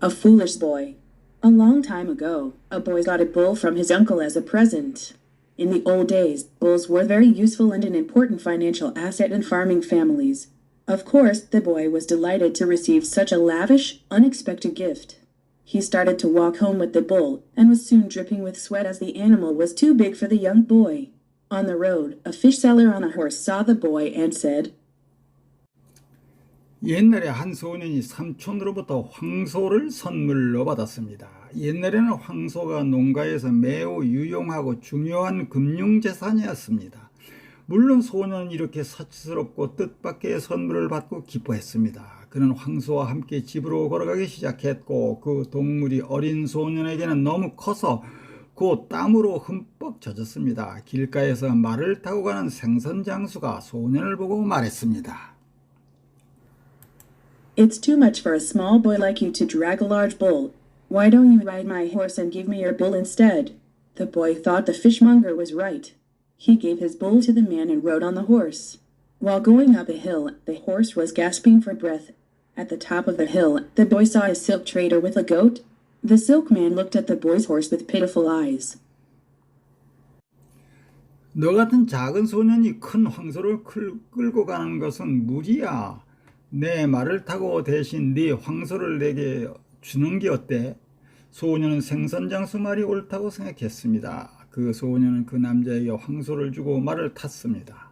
A foolish boy. A long time ago, a boy got a bull from his uncle as a present. In the old days, bulls were very useful and an important financial asset in farming families. Of course, the boy was delighted to receive such a lavish, unexpected gift. He started to walk home with the bull, and was soon dripping with sweat as the animal was too big for the young boy. On the road, a fish seller on a horse saw the boy and said, 옛날에 한 소년이 삼촌으로부터 황소를 선물로 받았습니다. 옛날에는 황소가 농가에서 매우 유용하고 중요한 금융재산이었습니다. 물론 소년은 이렇게 사치스럽고 뜻밖의 선물을 받고 기뻐했습니다. 그는 황소와 함께 집으로 걸어가기 시작했고 그 동물이 어린 소년에게는 너무 커서 곧 땀으로 흠뻑 젖었습니다. 길가에서 말을 타고 가는 생선 장수가 소년을 보고 말했습니다. It's too much for a small boy like you to drag a large bull. Why don't you ride my horse and give me your bull instead? The boy thought the fishmonger was right. He gave his bull to the man and rode on the horse. While going up a hill, the horse was gasping for breath. At the top of the hill, the boy saw a silk trader with a goat. The silk man looked at the boy's horse with pitiful eyes. 너 같은 작은 소년이 큰 황소를 클- 끌고 가는 것은 무리야. 내 말을 타고 대신 네 황소를 내게 주는 게 어때? 소년은 생선장수 말이 옳다고 생각했습니다. 그 소년은 그 남자에게 황소를 주고 말을 탔습니다.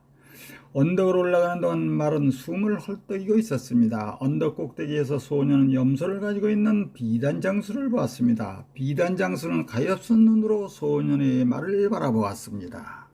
언덕을 올라가는 동안 말은 숨을 헐떡이고 있었습니다. 언덕 꼭대기에서 소년은 염소를 가지고 있는 비단 장수를 보았습니다. 비단 장수는 가엾은 눈으로 소년의 말을 바라보았습니다.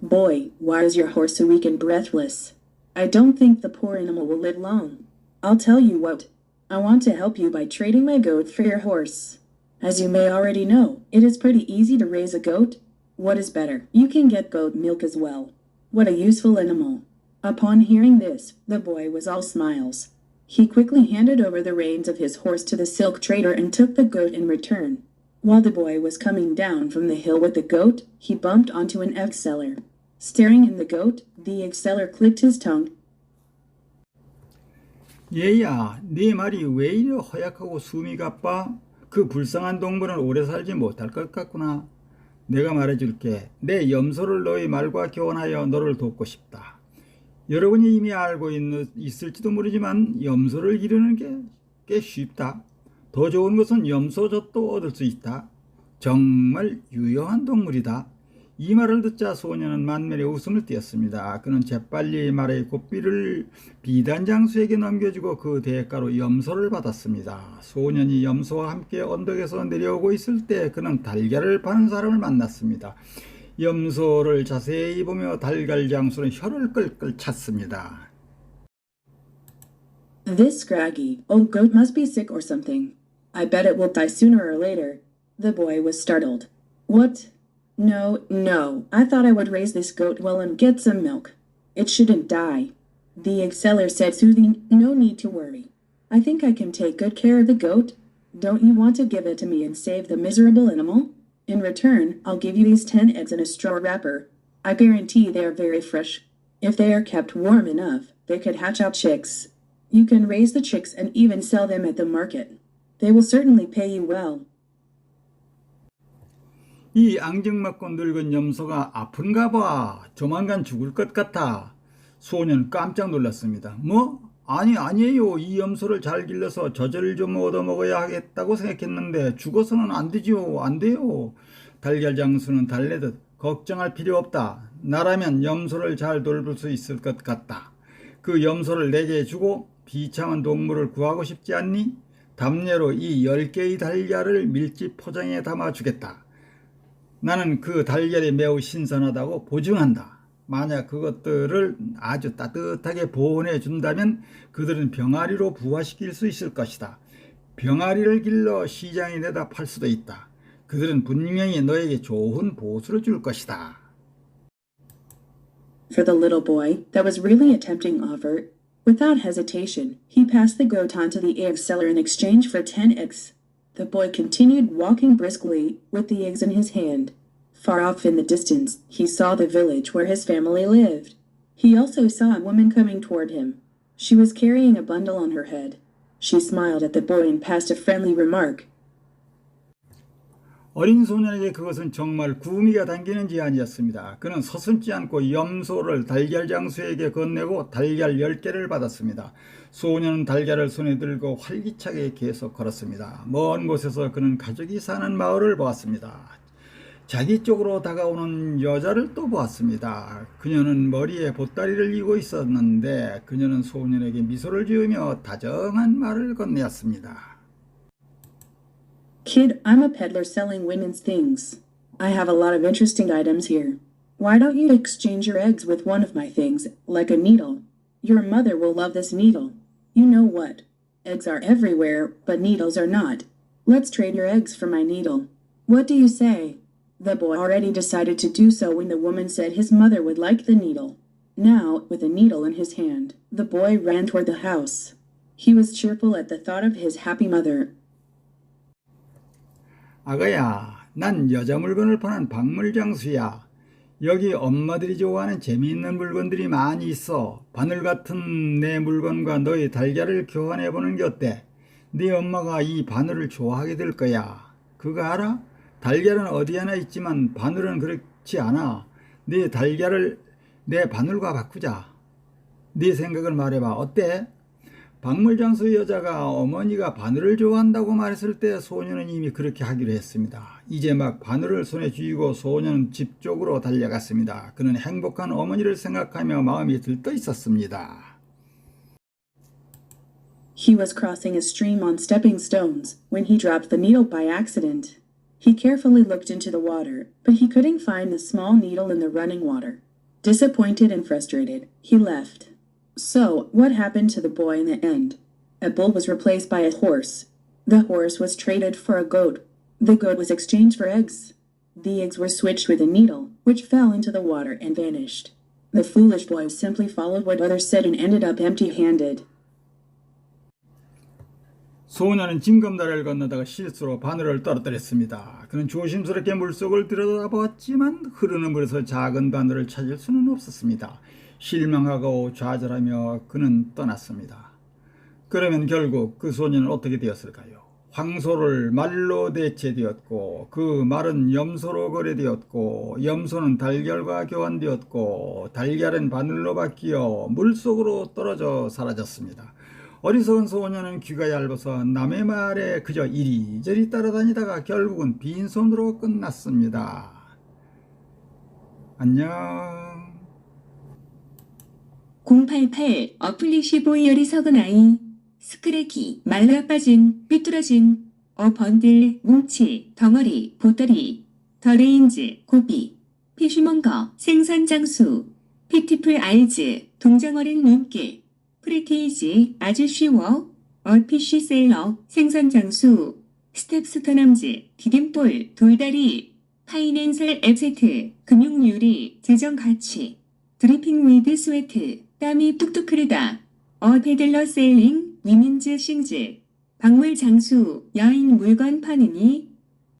Boy, why is your horse so weak and breathless? I don't think the poor animal will live long. I'll tell you what. I want to help you by trading my goat for your horse. As you may already know, it is pretty easy to raise a goat. What is better, you can get goat milk as well. What a useful animal. Upon hearing this, the boy was all smiles. He quickly handed over the reins of his horse to the silk trader and took the goat in return. While the boy was coming down from the hill with the goat, he bumped onto an egg seller. Staring in the goat, the egg seller clicked his tongue. 얘야, 네 말이 왜 이리 허약하고 숨이 가빠? 그 불쌍한 동물은 오래 살지 못할 것 같구나. 내가 말해줄게. 내 염소를 너희 말과 교환하여 너를 돕고 싶다. 여러분이 이미 알고 있는, 있을지도 모르지만 염소를 기르는 게 꽤 쉽다. 더 좋은 것은 염소젖도 얻을 수 있다. 정말 유용한 동물이다. 이 말을 듣자 소녀는 만면에 웃음을 띄었습니다. 그는 재빨리 말의 고삐를 비단장수에게 넘겨주고 그 대가로 염소를 받았습니다. 소년이 염소와 함께 언덕에서 내려오고 있을 때 그는 달걀을 파는 사람을 만났습니다. 염소를 자세히 보며 달걀 장수는 혀를 끌끌 찼습니다. This scraggy old goat must be sick or something. I bet it will die sooner or later. The boy was startled. What? No, no. I thought I would raise this goat well and get some milk. It shouldn't die. The egg seller said soothing, No need to worry. I think I can take good care of the goat. Don't you want to give it to me and save the miserable animal? In return, I'll give you these ten eggs in a straw wrapper. I guarantee they are very fresh. If they are kept warm enough, they could hatch out chicks. You can raise the chicks and even sell them at the market. They will certainly pay you well. 이 앙증 맞고 늙은 염소가 아픈가 봐. 조만간 죽을 것 같아. 소년 깜짝 놀랐습니다. 뭐? 아니, 아니에요. 이 염소를 잘 길러서 젖을 좀 얻어먹어야 하겠다고 생각했는데 죽어서는 안 되지요. 안 돼요. 달걀 장수는 달래듯 걱정할 필요 없다. 나라면 염소를 잘 돌볼 수 있을 것 같다. 그 염소를 내게 주고 비참한 동물을 구하고 싶지 않니? 담례로 이 열 개의 달걀을 밀집 포장에 담아 주겠다. 나는 그 달걀이 매우 신선하다고 보증한다. 만약 그것들을 아주 따뜻하게 보온해 준다면 그들은 병아리로 부화시킬 수 있을 것이다. 병아리를 길러 시장에 내다 팔 수도 있다. 그들은 분명히 너에게 좋은 보수를 줄 것이다. For the little boy, that was really a tempting offer. Without hesitation, he passed the goat on to the egg seller in exchange for ten eggs. The boy continued walking briskly, with the eggs in his hand. Far off in the distance, he saw the village where his family lived. He also saw a woman coming toward him. She was carrying a bundle on her head. She smiled at the boy and passed a friendly remark. 어린 소년에게 그것은 정말 구미가 당기는 제안이었습니다. 그는 서슴지 않고 염소를 달걀 장수에게 건네고 달걀 10개를 받았습니다. 소년은 달걀을 손에 들고 활기차게 계속 걸었습니다. 먼 곳에서 그는 가족이 사는 마을을 보았습니다. 자기 쪽으로 다가오는 여자를 또 보았습니다. 그녀는 머리에 보따리를 이고 있었는데 그녀는 소년에게 미소를 지으며 다정한 말을 건네었습니다. Kid, I'm a peddler selling women's things. I have a lot of interesting items here. Why don't you exchange your eggs with one of my things, like a needle? Your mother will love this needle. You know what? Eggs are everywhere, but needles are not. Let's trade your eggs for my needle. What do you say? The boy already decided to do so when the woman said his mother would like the needle. Now, with a needle in his hand, the boy ran toward the house. He was cheerful at the thought of his happy mother. 아가야, 난 여자 물건을 파는 박물장수야. 여기 엄마들이 좋아하는 재미있는 물건들이 많이 있어. 바늘 같은 내 물건과 너의 달걀을 교환해 보는 게 어때? 네 엄마가 이 바늘을 좋아하게 될 거야. 그거 알아? 달걀은 어디 하나 있지만 바늘은 그렇지 않아. 네 달걀을 내 바늘과 바꾸자. 네 생각을 말해봐. 어때? 박물장수 여자가 어머니가 바늘을 좋아한다고 말했을 때 소녀는 이미 그렇게 하기로 했습니다. 이제 막 바늘을 손에 쥐고 소녀는 집 쪽으로 달려갔습니다. 그는 행복한 어머니를 생각하며 마음이 들떠 있었습니다. He was crossing a stream on stepping stones when he dropped the needle by accident. He carefully looked into the water, but he couldn't find the small needle in the running water. Disappointed and frustrated, he left. So, what happened to the boy in the end? A bull was replaced by a horse. The horse was traded for a goat. The goat was exchanged for eggs. The eggs were switched with a needle, which fell into the water and vanished. The foolish boy simply followed what others said and ended up empty handed. 소녀는 징검다리를 건너다가 실수로 바늘을 떨어뜨렸습니다. 그는 조심스럽게 물속을 들여다보았지만 흐르는 물에서 작은 바늘을 찾을 수는 없었습니다. 실망하고 좌절하며 그는 떠났습니다. 그러면 결국 그 소년은 어떻게 되었을까요? 황소를 말로 대체되었고 그 말은 염소로 거래되었고 염소는 달걀과 교환되었고 달걀은 바늘로 바뀌어 물속으로 떨어져 사라졌습니다. 어리석은 소년은 귀가 얇아서 남의 말에 그저 이리저리 따라다니다가 결국은 빈손으로 끝났습니다. 안녕. 088 어플리시보이 어리 석은 아이 스크래기 말라 빠진 삐뚤어진 어번들 뭉치 덩어리 보따리 더레인즈 고비 피쉬먼거 생선장수 피티풀 알즈 동정어린 눈길 프리티이지 아주 쉬워 얼피쉬 셀러 생선장수 스텝스터 남즈 디딤볼 돌다리 파이낸셜 에세트 금융유리 재정가치 드리핑 위드 스웨트 땀이 뚝뚝 흐르다. 어 페들러 셀링 위민즈 싱즈. 박물 장수 여인 물건 파느니